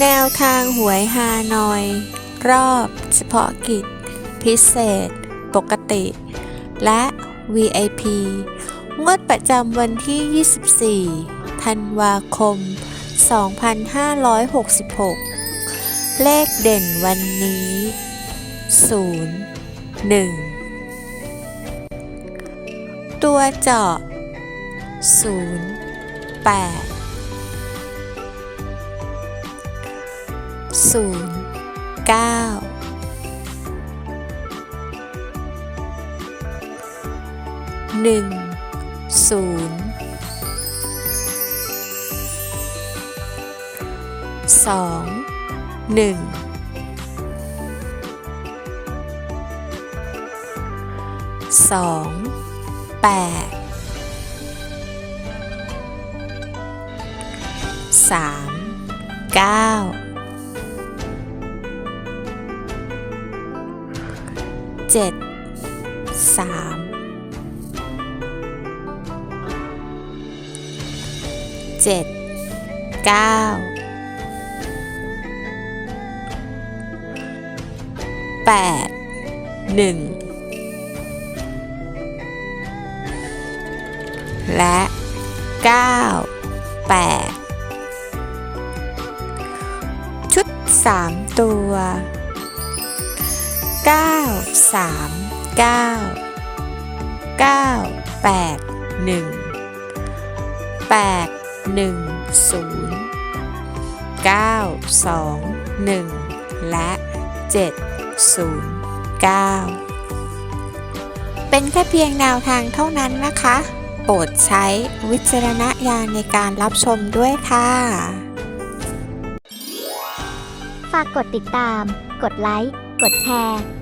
แนวทางหวยฮานอย รอบ เฉพาะกิจ พิเศษ ปกติ และ VIP งวดประจำวันที่ 24 ธันวาคม 2566 เลขเด่นวันนี้ 0 1 ตัวเจาะ 0 8 ศูนย์เก้าหนึ่งศูนย์สองหนึ่งสองแปดสามเก้า จ็ดเก้าแปดหนึ่งและเก้าแปดชุดสามตัวเก้า สามเก้าเก้าแปดหนึ่งแปดหนึ่งศูนย์เก้าสองหนึ่งและเจ็ดศูนย์เก้าเป็นแค่เพียงแนวทางเท่านั้นนะคะ โปรดใช้วิจารณญาณในการรับชมด้วยค่ะ ฝากกดติดตาม กดไลค์ กดแชร์